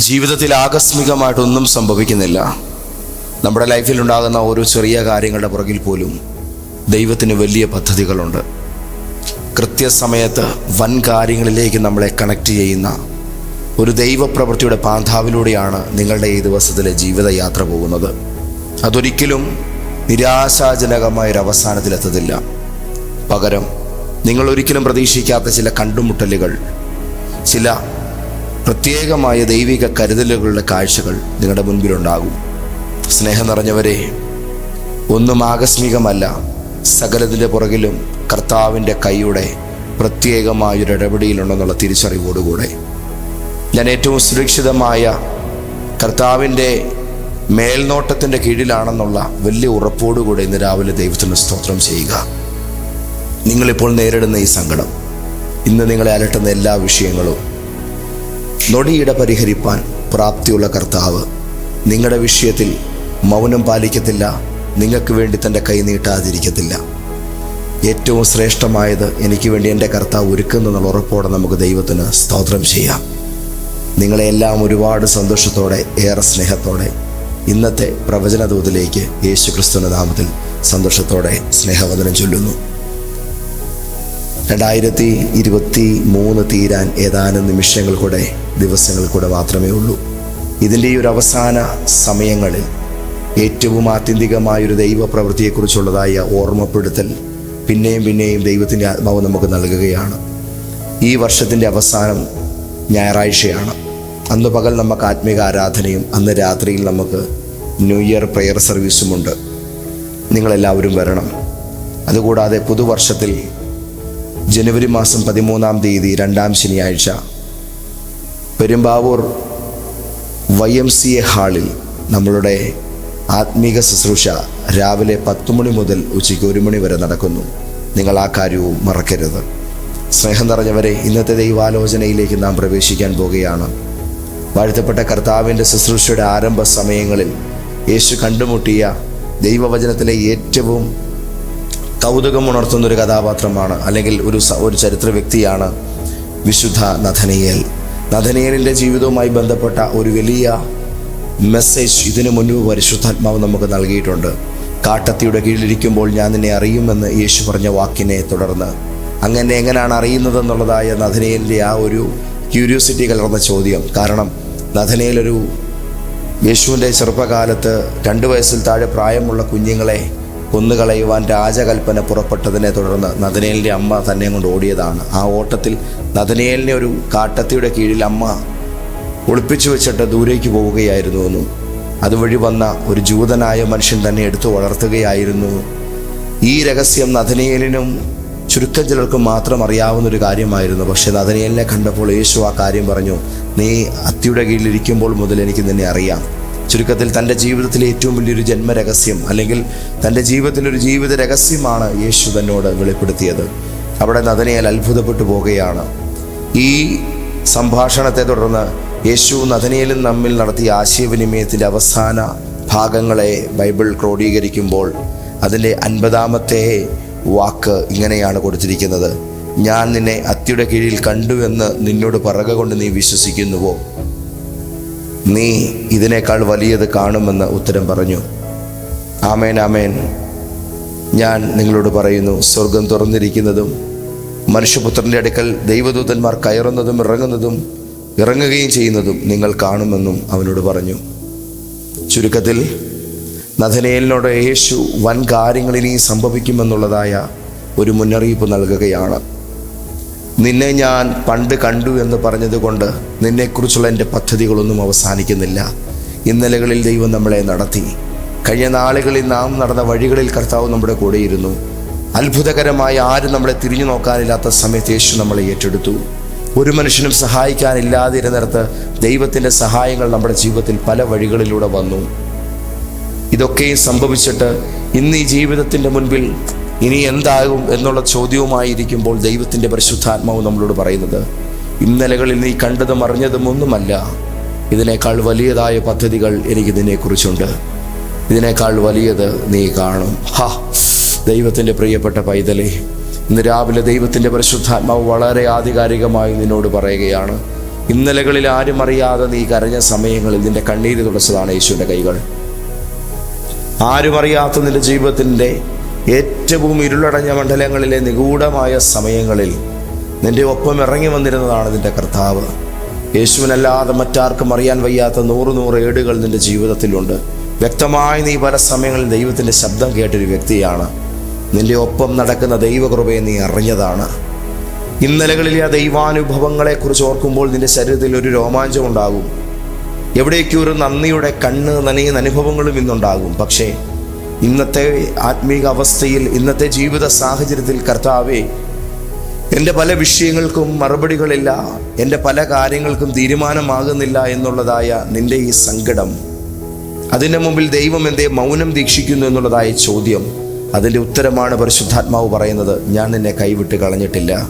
ജീവിതത്തിൽ ആകസ്മികമായിട്ടൊന്നും സംഭവിക്കുന്നില്ല. നമ്മുടെ ലൈഫിൽ ഉണ്ടാകുന്ന ഓരോ ചെറിയ കാര്യങ്ങളുടെ പുറകിൽ പോലും ദൈവത്തിന് വലിയ പദ്ധതികളുണ്ട്. കൃത്യസമയത്ത് വൻ കാര്യങ്ങളിലേക്ക് നമ്മളെ കണക്ട് ചെയ്യുന്ന ഒരു ദൈവപ്രവൃത്തിയുടെ പാന്താവിലൂടെയാണ് നിങ്ങളുടെ ഈ ദിവസത്തിലെ ജീവിതയാത്ര പോകുന്നത്. അതൊരിക്കലും നിരാശാജനകമായ ഒരു അവസാനത്തിലെത്തത്തില്ല. പകരം നിങ്ങൾ ഒരിക്കലും പ്രതീക്ഷിക്കാത്ത ചില കണ്ടുമുട്ടലുകൾ ചില പ്രത്യേകമായ ദൈവിക കരുതലുകളുടെ കാഴ്ചകൾ നിങ്ങളുടെ മുൻപിലുണ്ടാകും. സ്നേഹം നിറഞ്ഞവരെ ഒന്നും ആകസ്മികമല്ല. സകലത്തിന്റെ പുറകിലും കർത്താവിന്റെ കൈയുടെ പ്രത്യേകമായൊരു ഇടപെടിയിലുണ്ടെന്നുള്ള തിരിച്ചറിവോടുകൂടെ. ഞാൻ ഏറ്റവും സുരക്ഷിതമായ കർത്താവിന്റെ മേൽനോട്ടത്തിന്റെ കീഴിലാണെന്നുള്ള വലിയ ഉറപ്പോടുകൂടെ ഇന്ന് രാവിലെ ദൈവത്തിന് സ്തോത്രം ചെയ്യുക. നിങ്ങളിപ്പോൾ നേരിടുന്ന ഈ സങ്കടം ഇന്ന് നിങ്ങളെ അലട്ടുന്ന എല്ലാ വിഷയങ്ങളും നൊടിയിടെ പരിഹരിപ്പാൻ പ്രാപ്തിയുള്ള കർത്താവ്. നിങ്ങളുടെ വിഷയത്തിൽ മൗനം പാലിക്കത്തില്ല. നിങ്ങൾക്ക് വേണ്ടി തന്റെ കൈ നീട്ടാതിരിക്കത്തില്ല. ഏറ്റവും ശ്രേഷ്ഠമായത് എനിക്ക് വേണ്ടി എന്റെ കർത്താവ് ഒരുക്കുന്നുള്ള ഉറപ്പോടെ നമുക്ക് ദൈവത്തിന് സ്തോത്രം ചെയ്യാം. നിങ്ങളെല്ലാം ഒരുപാട് സന്തോഷത്തോടെ ഏറെ സ്നേഹത്തോടെ ഇന്നത്തെ പ്രവചന ദൂതിലേക്ക് യേശു ക്രിസ്തുവിന്റെ നാമത്തിൽ സന്തോഷത്തോടെ സ്നേഹവദനം ചൊല്ലുന്നു. രണ്ടായിരത്തി ഇരുപത്തി മൂന്ന് തീരാൻ ഏതാനും നിമിഷങ്ങൾ കൂടെ ദിവസങ്ങൾ കൂടെ മാത്രമേ ഉള്ളൂ ഇതിന്റെ ഈ ഒരു അവസാന സമയങ്ങളിൽ ഏറ്റവും ആത്യന്തികമായൊരു ദൈവപ്രവൃത്തിയെക്കുറിച്ചുള്ളതായ ഓർമ്മപ്പെടുത്തൽ പിന്നെയും പിന്നെയും ദൈവത്തിന്റെ ആത്മാവ് നമുക്ക് നൽകുകയാണ്. ഈ വർഷത്തിന്റെ അവസാനം ഞായറാഴ്ചയാണ്. അന്ന് പകൽ നമുക്ക് ആത്മീക ആരാധനയും അന്ന് രാത്രിയിൽ നമുക്ക് ന്യൂ ഇയർ പ്രെയർ സർവീസുമുണ്ട്. നിങ്ങളെല്ലാവരും വരണം. അതുകൂടാതെ പുതുവർഷത്തിൽ ജനുവരി മാസം പതിമൂന്നാം തീയതി രണ്ടാം ശനിയാഴ്ച Perumbavoor Y M C A ഹാളിൽ നമ്മളുടെ ആത്മീക ശുശ്രൂഷ രാവിലെ പത്ത് മണി മുതൽ ഉച്ചയ്ക്ക് ഒരു മണി വരെ നടക്കുന്നു. നിങ്ങൾ ആ കാര്യവും മറക്കരുത്. സ്നേഹം നിറഞ്ഞവരെ ഇന്നത്തെ ദൈവാലോചനയിലേക്ക് നാം പ്രവേശിക്കാൻ പോകുകയാണ്. വാഴ്ത്തപ്പെട്ട കർത്താവിന്റെ ശുശ്രൂഷയുടെ ആരംഭ സമയങ്ങളിൽ യേശു കണ്ടുമുട്ടിയ ദൈവവചനത്തിലെ ഏറ്റവും കൗതുകമുണർത്തുന്ന ഒരു കഥാപാത്രമാണ് അല്ലെങ്കിൽ ഒരു ഒരു ചരിത്ര വ്യക്തിയാണ് വിശുദ്ധ നഥനിയേൽ. നഥനിയേലിന്റെ ജീവിതവുമായി ബന്ധപ്പെട്ട ഒരു വലിയ മെസ്സേജ് ഇതിനു മുൻപ് പരിശുദ്ധാത്മാവ് നമുക്ക് നൽകിയിട്ടുണ്ട്. കാട്ടത്തിയുടെ കീഴിലിരിക്കുമ്പോൾ ഞാൻ നിന്നെ അറിയുമെന്ന് യേശു പറഞ്ഞ വാക്കിനെ തുടർന്ന്. അങ്ങനെ എങ്ങനെയാണ് അറിയുന്നതെന്നുള്ളതായ നഥനയേലിന്റെ ആ ഒരു ക്യൂരിയോസിറ്റി കലർന്ന ചോദ്യം. കാരണം നഥനയേൽ യേശുവിന്റെ ചെറുപ്പകാലത്ത് രണ്ട് വയസ്സിൽ താഴെ പ്രായമുള്ള കുഞ്ഞുങ്ങളെ കൊന്നുകളയുവാൻ രാജകൽപ്പന പുറപ്പെട്ടതിനെ തുടർന്ന് നദനേലിന്റെ അമ്മ തന്നെ കൊണ്ട് ഓടിയതാണ്. ആ ഓട്ടത്തിൽ നദനേലിനെ ഒരു കാട്ടത്തിയുടെ കീഴിൽ അമ്മ ഒളിപ്പിച്ചു വെച്ചിട്ട് ദൂരേക്ക് പോവുകയായിരുന്നു. എന്നു അതുവഴി വന്ന ഒരു ജൂതനായ മനുഷ്യൻ തന്നെ എടുത്തു വളർത്തുകയായിരുന്നു. ഈ രഹസ്യം നദനേലിനും ചുരുക്കം ചിലർക്കും മാത്രം അറിയാവുന്ന ഒരു കാര്യമായിരുന്നു. പക്ഷെ നദനേലിനെ കണ്ടപ്പോൾ യേശു ആ കാര്യം പറഞ്ഞു നീ അത്തിയുടെ കീഴിലിരിക്കുമ്പോൾ മുതൽ എനിക്ക് നിന്നെ അറിയാം. ചുരുക്കത്തിൽ തന്റെ ജീവിതത്തിലെ ഏറ്റവും വലിയൊരു ജന്മരഹസ്യം അല്ലെങ്കിൽ തന്റെ ജീവിതത്തിലെ ഒരു ജീവിത രഹസ്യമാണ് യേശു തന്നോട് വെളിപ്പെടുത്തിയത്. അവിടെ നദനയാൽ അത്ഭുതപ്പെട്ടു പോവുകയാണ്. ഈ സംഭാഷണത്തെ തുടർന്ന് യേശു നദനയിലും നമ്മിൽ നടത്തിയ ആശയവിനിമയത്തിന്റെ അവസാന ഭാഗങ്ങളെ ബൈബിൾ ക്രോഡീകരിക്കുമ്പോൾ അതിന്റെ അൻപതാമത്തെ വാക്ക് ഇങ്ങനെയാണ് കൊടുത്തിരിക്കുന്നത്. ഞാൻ നിന്നെ അത്തിയുടെ കീഴിൽ കണ്ടുവെന്ന് നിന്നോട് പറക കൊണ്ട് നീ വിശ്വസിക്കുന്നുവോ? നീ ഇതിനേക്കാൾ വലിയത് കാണുമെന്ന് ഉത്തരം പറഞ്ഞു. ആമേൻ ആമേൻ. ഞാൻ നിങ്ങളോട് പറയുന്നു സ്വർഗം തുറന്നിരിക്കുന്നതും മനുഷ്യപുത്രന്റെ അടുക്കൽ ദൈവദൂതന്മാർ കയറുന്നതും ഇറങ്ങുന്നതും ഇറങ്ങുകയും ചെയ്യുന്നതും നിങ്ങൾ കാണുമെന്നും അവനോട് പറഞ്ഞു. ചുരുക്കത്തിൽ നഥനേലിനോട് യേശു വൻ കാര്യങ്ങൾ സംഭവിക്കുമെന്നുള്ളതായ ഒരു മുന്നറിയിപ്പ് നൽകുകയാണ്. നിന്നെ ഞാൻ പണ്ട് കണ്ടു എന്ന് പറഞ്ഞതുകൊണ്ട് നിന്നെക്കുറിച്ചുള്ള എന്റെ പദ്ധതികളൊന്നും അവസാനിക്കുന്നില്ല. ഇന്നലകളിൽ ദൈവം നമ്മളെ നടത്തി. കഴിഞ്ഞ നാളുകളിൽ നാം നടന്ന വഴികളിൽ കർത്താവ് നമ്മുടെ കൂടെയിരുന്നു. അത്ഭുതകരമായി ആരും നമ്മളെ തിരിഞ്ഞു നോക്കാനില്ലാത്ത സമയത്ത് യേശു നമ്മളെ ഏറ്റെടുത്തു. ഒരു മനുഷ്യനും സഹായിക്കാനില്ലാതിരുന്നിടത്ത് ദൈവത്തിന്റെ സഹായങ്ങൾ നമ്മുടെ ജീവിതത്തിൽ പല വഴികളിലൂടെ വന്നു. ഇതൊക്കെയും സംഭവിച്ചിട്ട് ഇന്ന് ഈ ജീവിതത്തിന്റെ മുൻപിൽ ഇനി എന്താകും എന്നുള്ള ചോദ്യവുമായിരിക്കുമ്പോൾ ദൈവത്തിന്റെ പരിശുദ്ധാത്മാവ് നമ്മളോട് പറയുന്നത് ഇന്നലകളിൽ നീ കണ്ടതും അറിഞ്ഞതും ഒന്നുമല്ല ഇതിനേക്കാൾ വലിയതായ പദ്ധതികൾ എനിക്ക് ഇതിനെക്കുറിച്ചുണ്ട് ഇതിനേക്കാൾ വലിയത് നീ കാണും. ഹാ ദൈവത്തിന്റെ പ്രിയപ്പെട്ട പൈതലേ ഇന്ന് രാവിലെ ദൈവത്തിന്റെ പരിശുദ്ധാത്മാവ് വളരെ ആധികാരികമായി നിന്നോട് പറയുകയാണ് ഇന്നലകളിൽ ആരും അറിയാതെ നീ കരഞ്ഞ സമയങ്ങളിൽ നിന്റെ കണ്ണീര് തുടച്ചതാണ് യേശുവിന്റെ കൈകൾ. ആരും അറിയാത്ത നിന്റെ ജീവിതത്തിന്റെ ഏറ്റവും ഇരുളടഞ്ഞ മണ്ഡലങ്ങളിലെ നിഗൂഢമായ സമയങ്ങളിൽ നിന്റെ ഒപ്പം ഇറങ്ങി വന്നിരുന്നതാണ് നിന്റെ കർത്താവ്. യേശുവിനല്ലാതെ മറ്റാർക്കും അറിയാൻ വയ്യാത്ത നൂറ് നൂറ് ഏടുകൾ നിന്റെ ജീവിതത്തിലുണ്ട്. വ്യക്തമായി നീ പല സമയങ്ങളിൽ ദൈവത്തിന്റെ ശബ്ദം കേട്ടൊരു വ്യക്തിയാണ്. നിന്റെ ഒപ്പം നടക്കുന്ന ദൈവകൃപയെ നീ അറിഞ്ഞതാണ്. ഇന്നലകളിലെ ആ ദൈവാനുഭവങ്ങളെക്കുറിച്ച് ഓർക്കുമ്പോൾ നിന്റെ ശരീരത്തിൽ ഒരു രോമാഞ്ചം ഉണ്ടാകും എവിടേക്കൊരു നന്ദിയുടെ കണ്ണ് നനയുന്ന അനുഭവങ്ങളും ഇന്നുണ്ടാകും. പക്ഷേ ഇന്നത്തെ ആത്മീക അവസ്ഥയിൽ ഇന്നത്തെ ജീവിത സാഹചര്യത്തിൽ കർത്താവേ എന്റെ പല വിഷയങ്ങൾക്കും മറുപടികളില്ല എന്റെ പല കാര്യങ്ങൾക്കും തീരുമാനമാകുന്നില്ല എന്നുള്ളതായ നിന്റെ ഈ സങ്കടം. അതിന്റെ മുമ്പിൽ ദൈവം എന്തേ മൗനം ദീക്ഷിക്കുന്നു എന്നുള്ളതായ ചോദ്യം. അതിന്റെ ഉത്തരമാണ് പരിശുദ്ധാത്മാവ് പറയുന്നത് ഞാൻ നിന്നെ കൈവിട്ട് കളഞ്ഞിട്ടില്ല.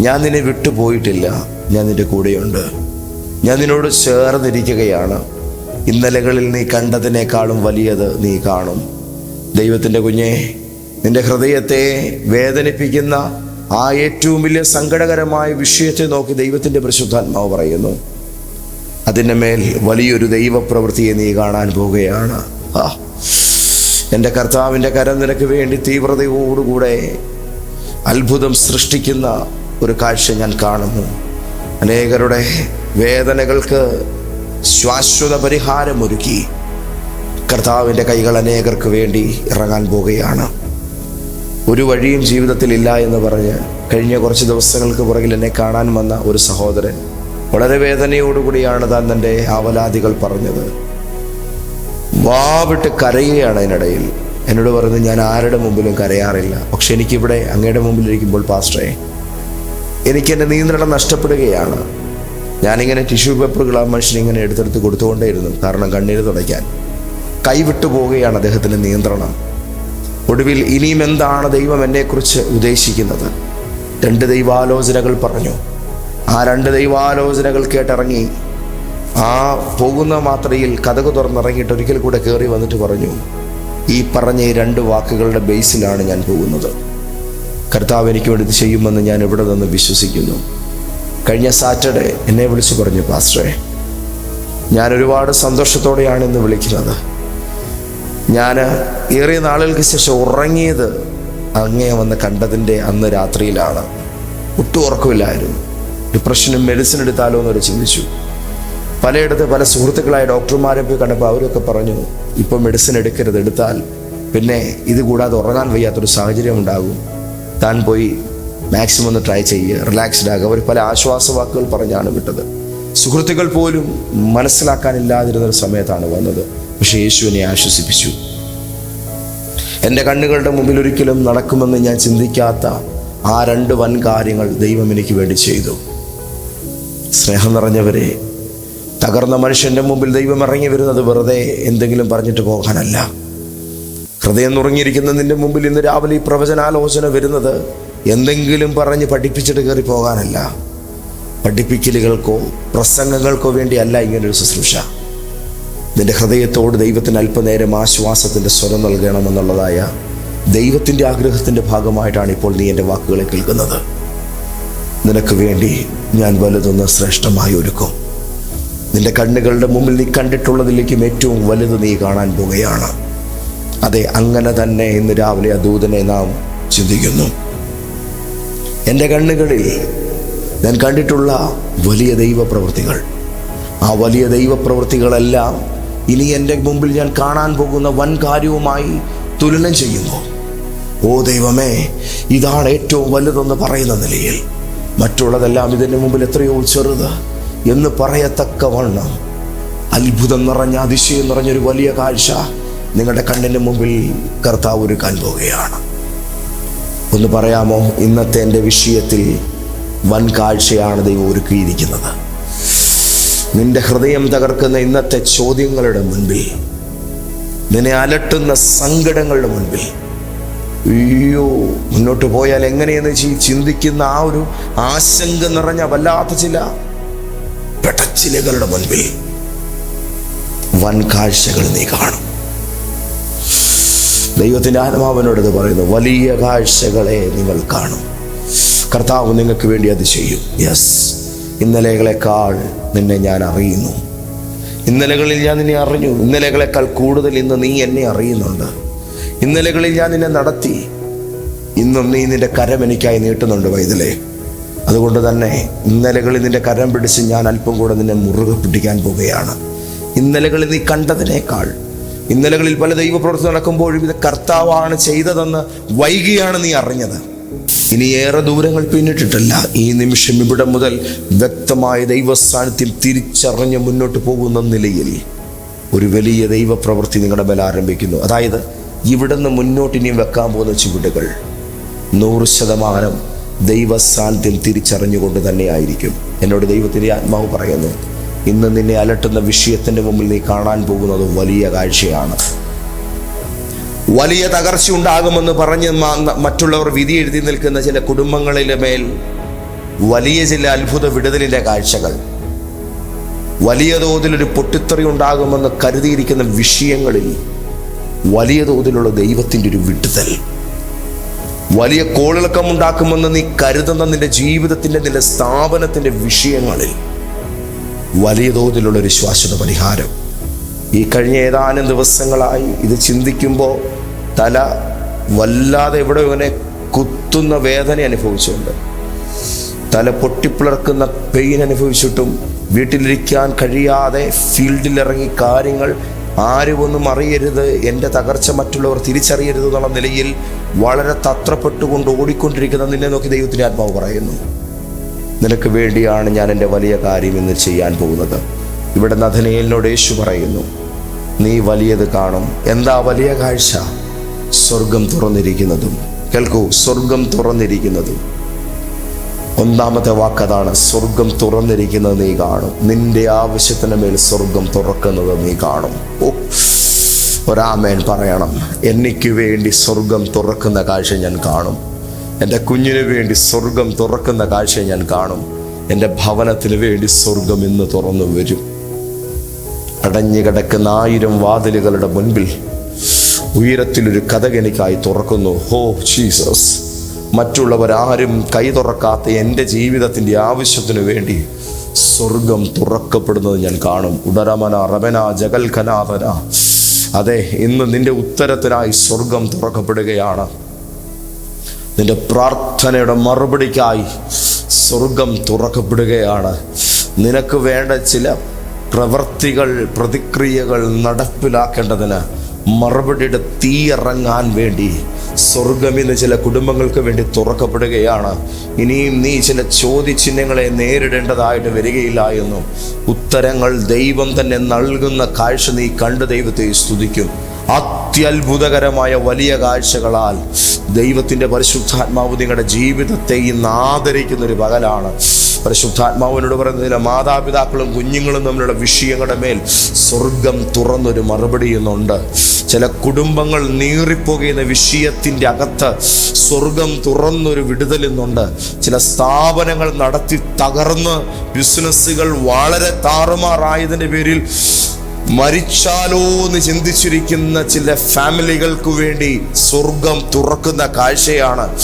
ഞാൻ നിന്നെ വിട്ടുപോയിട്ടില്ല ഞാൻ നിന്റെ കൂടെയുണ്ട്. ഞാൻ നിന്നോട് ചേർന്നിരിക്കുകയാണ്. ഇന്നലകളിൽ നീ കണ്ടതിനേക്കാളും വലിയത് നീ കാണും. ദൈവത്തിന്റെ കുഞ്ഞെ നിന്റെ ഹൃദയത്തെ വേദനിപ്പിക്കുന്ന ആ ഏറ്റവും വലിയ സങ്കടകരമായ വിഷയത്തെ നോക്കി ദൈവത്തിന്റെ പരിശുദ്ധാത്മാവ് പറയുന്നു. അതിന്റെ മേൽ വലിയൊരു ദൈവപ്രവൃത്തിയെ നീ കാണാൻ പോവുകയാണ്. എന്റെ കർത്താവിന്റെ കരം നിനക്ക് വേണ്ടി തീവ്രതയോടുകൂടെ അത്ഭുതം സൃഷ്ടിക്കുന്ന ഒരു കാഴ്ച ഞാൻ കാണുന്നു. അനേകരുടെ വേദനകൾക്ക് ശാശ്വത പരിഹാരമൊരുക്കി. കർത്താവിന്റെ കൈകൾ അനേകർക്ക് വേണ്ടി ഇറങ്ങാൻ പോവുകയാണ്. ഒരു വഴിയും ജീവിതത്തിൽ ഇല്ല എന്ന് പറഞ്ഞ് കഴിഞ്ഞ കുറച്ച് ദിവസങ്ങൾക്ക് പുറകിൽ എന്നെ കാണാൻ വന്ന ഒരു സഹോദരൻ വളരെ വേദനയോടുകൂടിയാണ് താൻ തന്റെ ആവലാദികൾ പറഞ്ഞത്. വാവിട്ട് കരയുകയാണ് അതിനിടയിൽ. എന്നോട് പറയുന്നത് ഞാൻ ആരുടെ മുമ്പിലും കരയാറില്ല. പക്ഷെ എനിക്കിവിടെ അങ്ങയുടെ മുമ്പിലിരിക്കുമ്പോൾ പാസ്റ്ററെ എനിക്ക് എന്റെ നിയന്ത്രണം നഷ്ടപ്പെടുകയാണ്. ഞാനിങ്ങനെ ടിഷ്യൂ പേപ്പറുകൾ ആ മനുഷ്യനിങ്ങനെ എടുത്തെടുത്ത് കൊടുത്തുകൊണ്ടേയിരുന്നു. കാരണം കണ്ണീര് തുടയ്ക്കാൻ. കൈവിട്ടു പോവുകയാണ് അദ്ദേഹത്തിന്റെ നിയന്ത്രണം. ഒടുവിൽ ഇനിയും എന്താണ് ദൈവം എന്നെക്കുറിച്ച് ഉദ്ദേശിക്കുന്നത്? രണ്ട് ദൈവാലോചനകൾ പറഞ്ഞു. ആ രണ്ട് ദൈവാലോചനകൾ കേട്ടിറങ്ങി ആ പോകുന്ന മാത്രയിൽ കഥക് തുറന്നിറങ്ങിയിട്ട് ഒരിക്കൽ കൂടെ കയറി വന്നിട്ട് പറഞ്ഞു ഈ പറഞ്ഞ ഈ രണ്ട് വാക്കുകളുടെ ബേസിലാണ് ഞാൻ പോകുന്നത്. കർത്താവ് എനിക്ക് വേണ്ടി ചെയ്യുമെന്ന് ഞാൻ ഇവിടെ നിന്ന് വിശ്വസിക്കുന്നു? കഴിഞ്ഞ സാറ്റർഡേ എന്നെ വിളിച്ചു പറഞ്ഞു പാസ്റ്ററെ ഞാൻ ഒരുപാട് സന്തോഷത്തോടെയാണ് ഇന്ന് വിളിക്കുന്നത്. ഞാൻ ഏറിയ നാളുകൾക്ക് ശേഷം ഉറങ്ങിയത് അങ്ങേ വന്ന് കണ്ടതിന്റെ അന്ന് രാത്രിയിലാണ്. ഒട്ടും ഉറക്കമില്ലായിരുന്നു. ഡിപ്രഷനും മെഡിസിൻ എടുത്താലോ എന്നൊരു ചിന്തിച്ചു. പലയിടത്ത് പല സുഹൃത്തുക്കളായ ഡോക്ടർമാരെ പോയി കണ്ടപ്പോൾ അവരൊക്കെ പറഞ്ഞു ഇപ്പം മെഡിസിൻ എടുക്കരുത് എടുത്താൽ പിന്നെ ഇത് കൂടാതെ ഉറങ്ങാൻ വയ്യാത്തൊരു സാഹചര്യം ഉണ്ടാകും. താൻ പോയി മാക്സിമം ഒന്ന് ട്രൈ ചെയ്യുക റിലാക്സ്ഡ് ആകുക അവർ പല ആശ്വാസവാക്കുകൾ പറഞ്ഞാണ് വിട്ടത്. സുഹൃത്തുക്കൾ പോലും മനസ്സിലാക്കാനില്ലാതിരുന്ന ഒരു സമയത്താണ് വന്നത്. പക്ഷേ യേശുവിനെ ആശ്വസിപ്പിച്ചു. എന്റെ കണ്ണുകളുടെ മുമ്പിൽ ഒരിക്കലും നടക്കുമെന്ന് ഞാൻ ചിന്തിക്കാത്ത ആ രണ്ട് വൻ കാര്യങ്ങൾ ദൈവം എനിക്ക് വേണ്ടി ചെയ്തു. സ്നേഹം നിറഞ്ഞവരെ തകർന്ന മനുഷ്യന്റെ മുമ്പിൽ ദൈവം ഇറങ്ങി വരുന്നത് വെറുതെ എന്തെങ്കിലും പറഞ്ഞിട്ട് പോകാനല്ല. ഹൃദയം നുറങ്ങിയിരിക്കുന്ന നിന്റെ മുമ്പിൽ ഇന്ന് രാവിലെ ഈ പ്രവചനാലോചന വരുന്നത് എന്തെങ്കിലും പറഞ്ഞ് പഠിപ്പിച്ചിട്ട് കയറി പോകാനല്ല. പഠിപ്പിക്കലുകൾക്കോ പ്രസംഗങ്ങൾക്കോ വേണ്ടിയല്ല ഇങ്ങനൊരു ശുശ്രൂഷ. നിന്റെ ഹൃദയത്തോട് ദൈവത്തിന് അല്പനേരം ആശ്വാസത്തിന്റെ സ്വരം നൽകണമെന്നുള്ളതായ ദൈവത്തിന്റെ ആഗ്രഹത്തിന്റെ ഭാഗമായിട്ടാണ് ഇപ്പോൾ നീ എന്റെ വാക്കുകളെ കേൾക്കുന്നത്. നിനക്ക് വേണ്ടി ഞാൻ വലുതൊന്ന് ശ്രേഷ്ഠമായി ഒരുക്കും. നിന്റെ കണ്ണുകളുടെ മുമ്പിൽ നീ കണ്ടിട്ടുള്ളതിലേക്കും ഏറ്റവും വലുത് നീ കാണാൻ പോവുകയാണ് അതെ അങ്ങനെ തന്നെ ഇന്ന് രാവിലെ ആ ദൂതനെ നാം ചിന്തിക്കുന്നു. എന്റെ കണ്ണുകളിൽ ഞാൻ കണ്ടിട്ടുള്ള വലിയ ദൈവപ്രവൃത്തികൾ. ആ വലിയ ദൈവപ്രവൃത്തികളെല്ലാം ഇനി എന്റെ മുമ്പിൽ ഞാൻ കാണാൻ പോകുന്ന വൻ കാര്യവുമായി തുലനം ചെയ്യുന്നു. ഓ ദൈവമേ ഇതാണ് ഏറ്റവും വലുതെന്ന് പറയുന്ന നിലയിൽ. മറ്റുള്ളതെല്ലാം ഇതിന്റെ മുമ്പിൽ എത്രയോ ചെറുത് എന്ന് പറയത്തക്കവണ്ണം. അത്ഭുതം നിറഞ്ഞ അതിശയം നിറഞ്ഞൊരു വലിയ കാഴ്ച നിങ്ങളുടെ കണ്ണിന്റെ മുമ്പിൽ കർത്താവ് ഒരുക്കാൻ പോവുകയാണ്. ഒന്ന് പറയാമോ? ഇന്നത്തെ എന്റെ വിഷയത്തിൽ വൻ കാഴ്ചയാണ് ദൈവം ഒരുക്കിയിരിക്കുന്നത്. നിന്റെ ഹൃദയം തകർക്കുന്ന ഇന്നത്തെ ചോദ്യങ്ങളുടെ മുൻപിൽ നിന്നെ അലട്ടുന്ന സങ്കടങ്ങളുടെ മുൻപിൽ. അയ്യോ മുന്നോട്ട് പോയാൽ എങ്ങനെയെന്ന് ചിന്തിക്കുന്ന ആ ഒരു ആശങ്ക നിറഞ്ഞ വല്ലാത്ത ചില പെടച്ചിലുകളുടെ മുൻപിൽ വൻ കാഴ്ചകൾ നീ കാണും. ദൈവത്തിന്റെ ആത്മാവിനോട് ഇത് പറയുന്നു വലിയ കാഴ്ചകളെ നിങ്ങൾ കാണും. കർത്താവ് നിങ്ങൾക്ക് വേണ്ടി അത് ചെയ്യും. യെസ് ഇന്നലെകളെക്കാൾ നിന്നെ ഞാൻ അറിയുന്നു. ഇന്നലകളിൽ ഞാൻ നിന്നെ അറിഞ്ഞു. ഇന്നലകളെക്കാൾ കൂടുതൽ ഇന്ന് നീ എന്നെ അറിയുന്നുണ്ട്. ഇന്നലകളിൽ ഞാൻ നിന്നെ നടത്തി. ഇന്നും നീ നിന്റെ കരം എനിക്കായി നീട്ടുന്നുണ്ട് വൈതലേ അതുകൊണ്ട് തന്നെ ഇന്നലകളിൽ നിന്റെ കരം പിടിച്ച് ഞാൻ അല്പം കൂടെ നിന്നെ മുറുകെ പിടിക്കാൻ പോവുകയാണ്. ഇന്നലകളിൽ നീ കണ്ടതിനേക്കാൾ ഇന്നലകളിൽ പല ദൈവപ്രവൃത്തി നടക്കുമ്പോഴും ഇത് കർത്താവാണ് ചെയ്തതെന്ന് വൈകിയാണ് നീ അറിഞ്ഞത്. ഇനി ഏറെ ദൂരങ്ങൾ പിന്നിട്ടിട്ടില്ല. ഈ നിമിഷം ഇവിടെ മുതൽ വ്യക്തമായ ദൈവസ്ഥാനത്തിൽ തിരിച്ചറിഞ്ഞ് മുന്നോട്ട് പോകുന്ന നിലയിൽ ഒരു വലിയ ദൈവപ്രവൃത്തി നിങ്ങളുടെ മേൽ ആരംഭിക്കുന്നു. അതായത് ഇവിടുന്ന് മുന്നോട്ട് ഇനിയും വെക്കാൻ പോകുന്ന ചുവടുകൾ നൂറ് ശതമാനം ദൈവസ്ഥാനത്തിൽ തിരിച്ചറിഞ്ഞുകൊണ്ട് തന്നെയായിരിക്കും എന്നോട് ദൈവത്തിന്റെ ആത്മാവ് പറയുന്നു ഇന്ന് നിന്നെ അലട്ടുന്ന വിഷയത്തിന്റെ മുമ്പിൽ നീ കാണാൻ പോകുന്നത് വലിയ കാഴ്ചയാണ്. വലിയ തകർച്ച ഉണ്ടാകുമെന്ന് പറഞ്ഞ് മറ്റുള്ളവർ വിധി എഴുതി നിൽക്കുന്ന ചില കുടുംബങ്ങളിലെ മേൽ വലിയ ചില അത്ഭുത വിടുതലിന്റെ കാഴ്ചകൾ. വലിയ തോതിലൊരു പൊട്ടിത്തെറി ഉണ്ടാകുമെന്ന് കരുതിയിരിക്കുന്ന വിഷയങ്ങളിൽ വലിയ തോതിലുള്ള ദൈവത്തിന്റെ ഒരു വിടുതൽ. വലിയ കോളിളക്കം ഉണ്ടാക്കുമെന്ന് നീ കരുതുന്ന നിന്റെ ജീവിതത്തിന്റെ നിന്റെ സ്ഥാപനത്തിന്റെ വിഷയങ്ങളിൽ വലിയ തോതിലുള്ള ഒരു ശാശ്വത പരിഹാരം. ഈ കഴിഞ്ഞ ഏതാനും ദിവസങ്ങളായി ഇത് ചിന്തിക്കുമ്പോൾ തല വല്ലാതെ എവിടെ ഇവനെ കുത്തുന്ന വേദന അനുഭവിച്ചുകൊണ്ട് തല പൊട്ടിപ്പിളർക്കുന്ന പെയിൻ അനുഭവിച്ചിട്ടും വീട്ടിലിരിക്കാൻ കഴിയാതെ ഫീൽഡിലിറങ്ങി കാര്യങ്ങൾ ആരും ഒന്നും അറിയരുത് എന്റെ തകർച്ച മറ്റുള്ളവർ തിരിച്ചറിയരുത് എന്നുള്ള നിലയിൽ വളരെ തത്രപ്പെട്ടുകൊണ്ട് ഓടിക്കൊണ്ടിരിക്കുന്ന നിന്നെ നോക്കി ദൈവത്തിന്റെ ആത്മാവ് പറയുന്നു. നിനക്ക് വേണ്ടിയാണ് ഞാൻ എന്റെ വലിയ കാര്യം ഇന്ന് ചെയ്യാൻ പോകുന്നത്. ഇവിടെ നഥനയിലിനോട് യേശു പറയുന്നു നീ വലിയത് കാണും. എന്താ വലിയ കാഴ്ച? സ്വർഗം തുറന്നിരിക്കുന്നതും. കേൾക്കൂ സ്വർഗം തുറന്നിരിക്കുന്നതും. ഒന്നാമത്തെ വാക്കതാണ് സ്വർഗം തുറന്നിരിക്കുന്നത് നീ കാണും. നിന്റെ ആവശ്യത്തിന് മേൽ സ്വർഗം തുറക്കുന്നത് നീ കാണും. ഓ ഒരാമേൻ പറയണം എനിക്ക് വേണ്ടി സ്വർഗം തുറക്കുന്ന കാഴ്ച ഞാൻ കാണും. എന്റെ കുഞ്ഞിന് വേണ്ടി സ്വർഗം തുറക്കുന്ന കാഴ്ച ഞാൻ കാണും. എന്റെ ഭവനത്തിന് വേണ്ടി സ്വർഗം ഇന്ന് തുറന്നു വരും. അടഞ്ഞു കിടക്കുന്ന ആയിരം വാതിലുകളുടെ മുൻപിൽ ഉയരത്തിലൊരു കഥകനിക്കായി തുറക്കുന്നു. ഹോ ജീസസ്. മറ്റുള്ളവരാരും കൈ തുറക്കാത്ത എന്റെ ജീവിതത്തിന്റെ ആവശ്യത്തിനു വേണ്ടി സ്വർഗം തുറക്കപ്പെടുന്നത് ഞാൻ കാണും. ഉടരമന റമന ജഗൽഖനാഥന അതെ ഇന്ന് നിന്റെ ഉത്തരത്തിനായി സ്വർഗം തുറക്കപ്പെടുകയാണ്. നിന്റെ പ്രാർത്ഥനയുടെ മറുപടിക്കായി സ്വർഗം തുറക്കപ്പെടുകയാണ്. നിനക്ക് വേണ്ട ചില പ്രവൃത്തികൾ പ്രതിക്രിയകൾ നടപ്പിലാക്കേണ്ടതിന് മറുപടിയുടെ തീ ഇറങ്ങാൻ വേണ്ടി സ്വർഗം ഇന്ന് ചില കുടുംബങ്ങൾക്ക് വേണ്ടി തുറക്കപ്പെടുകയാണ്. ഇനിയും നീ ചില ചോദ്യചിഹ്നങ്ങളെ നേരിടേണ്ടതായിട്ട് വരികയില്ല എന്നും ഉത്തരങ്ങൾ ദൈവം തന്നെ നൽകുന്ന കാഴ്ച നീ കണ്ട് ദൈവത്തെ സ്തുതിക്കും. അത്യത്ഭുതകരമായ വലിയ കാഴ്ചകളാൽ ദൈവത്തിന്റെ പരിശുദ്ധാത്മാവ് നിങ്ങളുടെ ജീവിതത്തെ ഇന്ന് ആദരിക്കുന്ന ഒരു പകലാണ്. പരിശുദ്ധാത്മാവിനോട് പറയുന്നതിലെ മാതാപിതാക്കളും കുഞ്ഞുങ്ങളും തമ്മിലുള്ള വിഷയങ്ങളുടെ മേൽ സ്വർഗം തുറന്നൊരു മറുപടി എന്നുണ്ട് ചില കുടുംബങ്ങൾ നീറിപ്പോകുന്ന വിഷയത്തിന്റെ അകത്ത് സ്വർഗം തുറന്നൊരു വിടുതൽ എന്നുണ്ട് ചില സ്ഥാപനങ്ങൾ നടത്തി തകർന്ന് ബിസിനസ്സുകൾ വളരെ താറുമാറായതിന്റെ പേരിൽ മരിച്ചാലോ എന്ന് ചിന്തിച്ചിരിക്കുന്ന ചില ഫാമിലികൾക്ക് വേണ്ടി സ്വർഗം തുറക്കുന്ന കാഴ്ചയാണ്.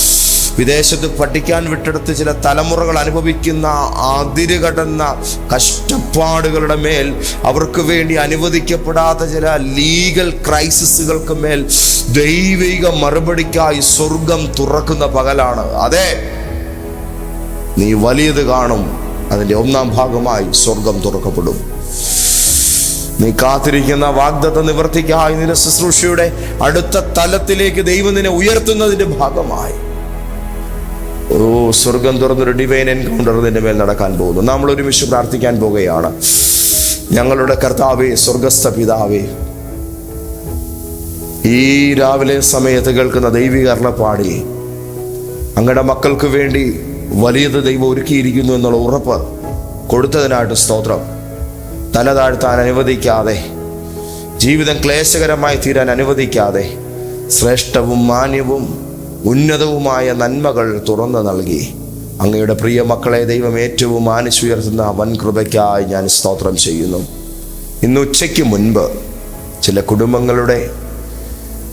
വിദേശത്ത് പഠിക്കാൻ വിട്ടെടുത്ത് ചില തലമുറകൾ അനുഭവിക്കുന്ന അതിര് കടന്ന കഷ്ടപ്പാടുകളുടെ മേൽ അവർക്ക് വേണ്ടി അനുവദിക്കപ്പെടാത്ത ചില ലീഗൽ ക്രൈസിസുകൾക്ക് മേൽ ദൈവിക മറുപടിക്കായി സ്വർഗം തുറക്കുന്ന പകലാണ്. അതെ നീ വലിയത് കാണും. അതിന്റെ ഒന്നാം ഭാഗമായി സ്വർഗം തുറക്കപ്പെടും. നീ കാത്തിരിക്കുന്ന വാഗ്ദത്ത നിവർത്തിക്കായി നിന്റെ ശുശ്രൂഷയുടെ അടുത്ത തലത്തിലേക്ക് ദൈവം നിന്നെ ഉയർത്തുന്നതിന്റെ ഭാഗമായി. ഓ സ്വർഗം തുറന്നൊരു ഡിവൈൻ എൻകൗണ്ടർ നിന്റെ മേൽ നടക്കാൻ പോകുന്നു. നമ്മൾ ഒരുമിച്ച് പ്രാർത്ഥിക്കാൻ പോകുകയാണ്. ഞങ്ങളുടെ കർത്താവേ സ്വർഗസ്ഥ പിതാവേ ഈ രാവിലെ സമയത്ത് കേൾക്കുന്ന ദൈവിക അരുളപ്പാടിൽ അങ്ങയുടെ മക്കൾക്ക് വേണ്ടി വലിയത് ദൈവം ഒരുക്കിയിരിക്കുന്നു എന്നുള്ള ഉറപ്പ് കൊടുത്തതിനായിട്ട് സ്തോത്രം. തല താഴ്ത്താൻ അനുവദിക്കാതെ ജീവിതം ക്ലേശകരമായി തീരാൻ അനുവദിക്കാതെ ശ്രേഷ്ഠവും മാന്യവും ഉന്നതവുമായ നന്മകൾ തുറന്നു നൽകി. അങ്ങയുടെ പ്രിയ മക്കളെ ദൈവം ഏറ്റവും മാനിച്ചുയർത്തുന്ന വൻ കൃപയ്ക്കായി ഞാൻ സ്തോത്രം ചെയ്യുന്നു. ഇന്ന് ഉച്ചയ്ക്ക് മുൻപ് ചില കുടുംബങ്ങളുടെ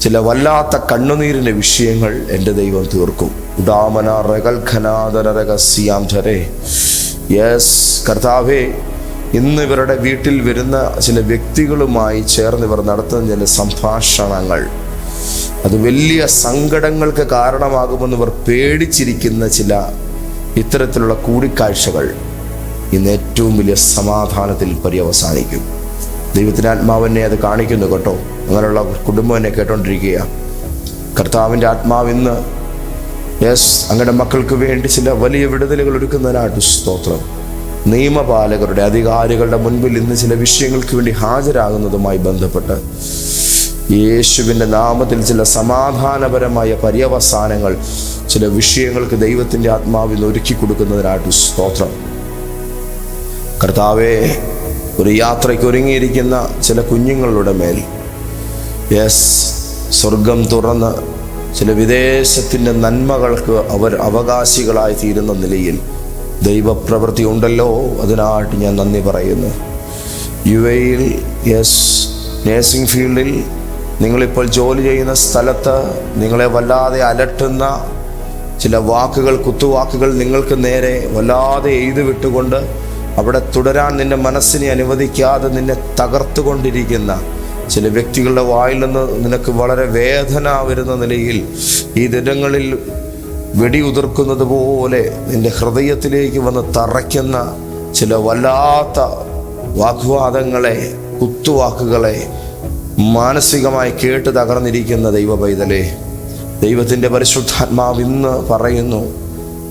ചില വല്ലാത്ത കണ്ണുനീരിന്റെ വിഷയങ്ങൾ എന്റെ ദൈവം തീർക്കും. ഉദാമന റകൽഖനാദര രഹസ്യാം ധരേ. യെസ് കർത്താവേ ഇന്ന് ഇവരുടെ വീട്ടിൽ വരുന്ന ചില വ്യക്തികളുമായി ചേർന്ന് ഇവർ നടത്തുന്ന ചില സംഭാഷണങ്ങൾ. അത് വലിയ സങ്കടങ്ങൾക്ക് കാരണമാകുമെന്ന് ഇവർ പേടിച്ചിരിക്കുന്ന ചില ഇത്തരത്തിലുള്ള കൂടിക്കാഴ്ചകൾ ഇന്ന് ഏറ്റവും വലിയ സമാധാനത്തിൽ പര്യവസാനിക്കും ദൈവത്തിന്റെ ആത്മാവിനെ അത് കാണിക്കുന്നു കേട്ടോ. അങ്ങനെയുള്ള കുടുംബം എന്നെ കേട്ടോണ്ടിരിക്കുക. കർത്താവിന്റെ ആത്മാവ് ഇന്ന് യെസ് അങ്ങയുടെ മക്കൾക്ക് വേണ്ടി ചില വലിയ വിടുതലുകൾ ഒരുക്കുന്നതിനായിട്ട് സ്തോത്രം. നിയമപാലകരുടെ അധികാരികളുടെ മുൻപിൽ ഇന്ന് ചില വിഷയങ്ങൾക്ക് വേണ്ടി ഹാജരാകുന്നതുമായി ബന്ധപ്പെട്ട് യേശുവിന്റെ നാമത്തിൽ ചില സമാധാനപരമായ പര്യവസാനങ്ങൾ ചില വിഷയങ്ങൾക്ക് ദൈവത്തിന്റെ ആത്മാവിൽ ഒരുക്കി കൊടുക്കുന്നതിനായിട്ട് സ്തോത്രം. കർത്താവെ ഒരു യാത്രയ്ക്ക് ഒരുങ്ങിയിരിക്കുന്ന ചില കുഞ്ഞുങ്ങളുടെ മേൽ യെസ് സ്വർഗം തുറന്ന് ചില വിദേശത്തിന്റെ നന്മകൾക്ക് അവർ അവകാശികളായി തീരുന്ന നിലയിൽ ദൈവപ്രവൃത്തി ഉണ്ടല്ലോ അതിനായിട്ട് ഞാൻ നന്ദി പറയുന്നു. യു എയിൽ യെസ് നേഴ്സിംഗ് ഫീൽഡിൽ നിങ്ങളിപ്പോൾ ജോലി ചെയ്യുന്ന സ്ഥലത്ത് നിങ്ങളെ വല്ലാതെ അലട്ടുന്ന ചില വാക്കുകൾ കുത്തുവാക്കുകൾ നിങ്ങൾക്ക് നേരെ വല്ലാതെ എഴുതി വിട്ടുകൊണ്ട് അവിടെ തുടരാൻ നിന്റെ മനസ്സിനെ അനുവദിക്കാതെ നിന്നെ തകർത്തുകൊണ്ടിരിക്കുന്ന ചില വ്യക്തികളുടെ വായിൽ നിന്ന് നിനക്ക് വളരെ വേദന വരുന്ന നിലയിൽ ഈ ദിനങ്ങളിൽ വെടിയുതിർക്കുന്നത് പോലെ നിന്റെ ഹൃദയത്തിലേക്ക് വന്ന് തറയ്ക്കുന്ന ചില വല്ലാത്ത വാഗ്വാദങ്ങളെ കുത്തുവാക്കുകളെ മാനസികമായി കേട്ട് തകർന്നിരിക്കുന്ന ദൈവ പൈതലേ ദൈവത്തിന്റെ പരിശുദ്ധാത്മാവ് ഇന്ന് പറയുന്നു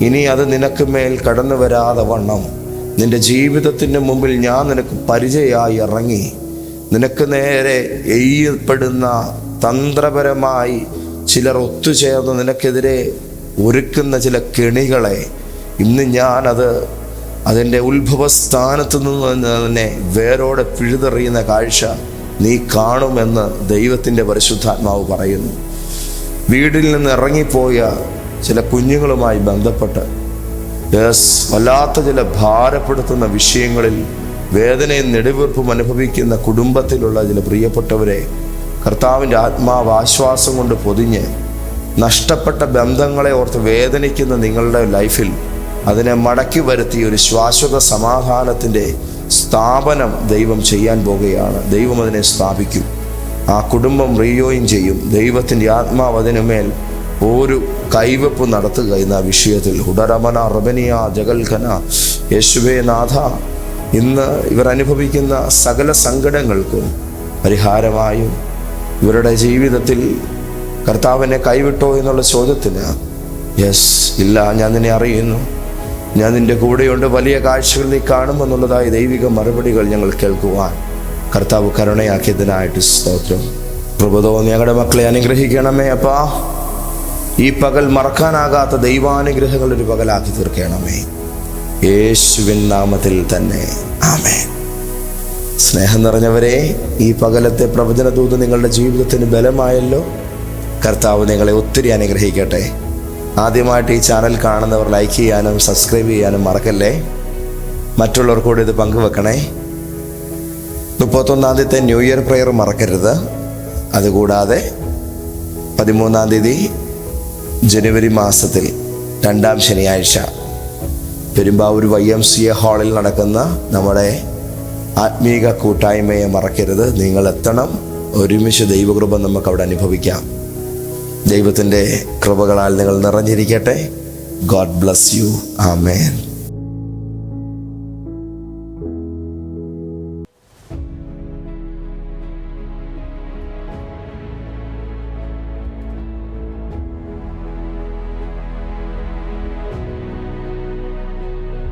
ഇനി അത് നിനക്ക് മേൽ കടന്നു വരാതെ വണ്ണം. നിന്റെ ജീവിതത്തിന്റെ മുമ്പിൽ ഞാൻ നിനക്ക് പരിചയമായി ഇറങ്ങി. നിനക്ക് നേരെ എയ്യപ്പെടുന്ന തന്ത്രപരമായി ചിലർ ഒത്തുചേർന്ന് നിനക്കെതിരെ ഒരുക്കുന്ന ചില കെണികളെ ഇന്ന് ഞാനത് അതിന്റെ ഉത്ഭവസ്ഥാനത്ത് നിന്ന് തന്നെ വേരോടെ പിഴുതെറിയുന്ന കാഴ്ച നീ കാണുമെന്ന് ദൈവത്തിന്റെ പരിശുദ്ധാത്മാവ് പറയുന്നു. വീടിൽ നിന്ന് ഇറങ്ങിപ്പോയ ചില കുഞ്ഞുങ്ങളുമായി ബന്ധപ്പെട്ട് വല്ലാത്ത ചില ഭാരപ്പെടുത്തുന്ന വിഷയങ്ങളിൽ വേദനയും നെടുവീർപ്പും അനുഭവിക്കുന്ന കുടുംബത്തിലുള്ള ചില പ്രിയപ്പെട്ടവരെ കർത്താവിന്റെ ആത്മാവ് ആശ്വാസം കൊണ്ട് പൊതിഞ്ഞ് നഷ്ടപ്പെട്ട ബന്ധങ്ങളെ ഓർത്ത് വേദനിക്കുന്ന നിങ്ങളുടെ ലൈഫിൽ അതിനെ മടക്കി വരുത്തി ഒരു ശാശ്വത സമാധാനത്തിന്റെ സ്ഥാപനം ദൈവം ചെയ്യാൻ പോകുകയാണ്. ദൈവം അതിനെ സ്ഥാപിക്കും. ആ കുടുംബം റീയോയും ചെയ്യും. ദൈവത്തിന്റെ ആത്മാവ് അതിനുമേൽ ഒരു കൈവെപ്പ് നടത്തുക എന്ന വിഷയത്തിൽ. ഉടരമന റബനിയ ജഗൽഖന. യേശുവേ നാഥ ഇന്ന് ഇവർ അനുഭവിക്കുന്ന സകല സങ്കടങ്ങൾക്കും പരിഹാരമായും ഇവരുടെ ജീവിതത്തിൽ കർത്താവിനെ കൈവിട്ടോ എന്നുള്ള ചോദ്യത്തിന് യെസ് ഇല്ല ഞാൻ നിന്നെ അറിയുന്നു. ഞാൻ നിന്റെ കൂടെയുണ്ട്. വലിയ കാഴ്ചകൾ നീ കാണുമെന്നുള്ളതായി ദൈവിക മറുപടികൾ ഞങ്ങൾ കേൾക്കുവാൻ കർത്താവ് കരുണയാക്കിയതിനായിട്ട് സ്തോത്രം. പ്രഭുതോ ഞങ്ങളുടെ മക്കളെ അനുഗ്രഹിക്കണമേ അപ്പാ. ഈ പകൽ മറക്കാനാകാത്ത ദൈവാനുഗ്രഹങ്ങൾ ഒരു പകലാക്കി തീർക്കണമേ. യേശുവിൻ നാമത്തിൽ തന്നെ. ആമേ സ്നേഹം നിറഞ്ഞവരെ ഈ പകലത്തെ പ്രവചന ദൂത് നിങ്ങളുടെ ജീവിതത്തിന് ബലമായല്ലോ. കർത്താവ് നിങ്ങളെ ഒത്തിരി അനുഗ്രഹിക്കട്ടെ. ആദ്യമായിട്ട് ഈ ചാനൽ കാണുന്നവർ ലൈക്ക് ചെയ്യാനും സബ്സ്ക്രൈബ് ചെയ്യാനും മറക്കല്ലേ? മറ്റുള്ളവർ കൂടി ഇത് പങ്കുവെക്കണേ. മുപ്പത്തൊന്നാം തീയതി ന്യൂ ഇയർ പ്രെയർ മറക്കരുത്. അതുകൂടാതെ പതിമൂന്നാം തീയതി ജനുവരി മാസത്തിൽ രണ്ടാം ശനിയാഴ്ച Perumbavoor Y M C A ഹാളിൽ നടക്കുന്ന നമ്മുടെ ആത്മീക കൂട്ടായ്മയെ മറക്കരുത്. നിങ്ങൾ എത്തണം. ഒരുമിച്ച് ദൈവകൃപ നമുക്ക് അവിടെ അനുഭവിക്കാം. ദൈവത്തിന്റെ കൃപകളാൽ നിങ്ങൾ നിറഞ്ഞിരിക്കട്ടെ. God bless you amen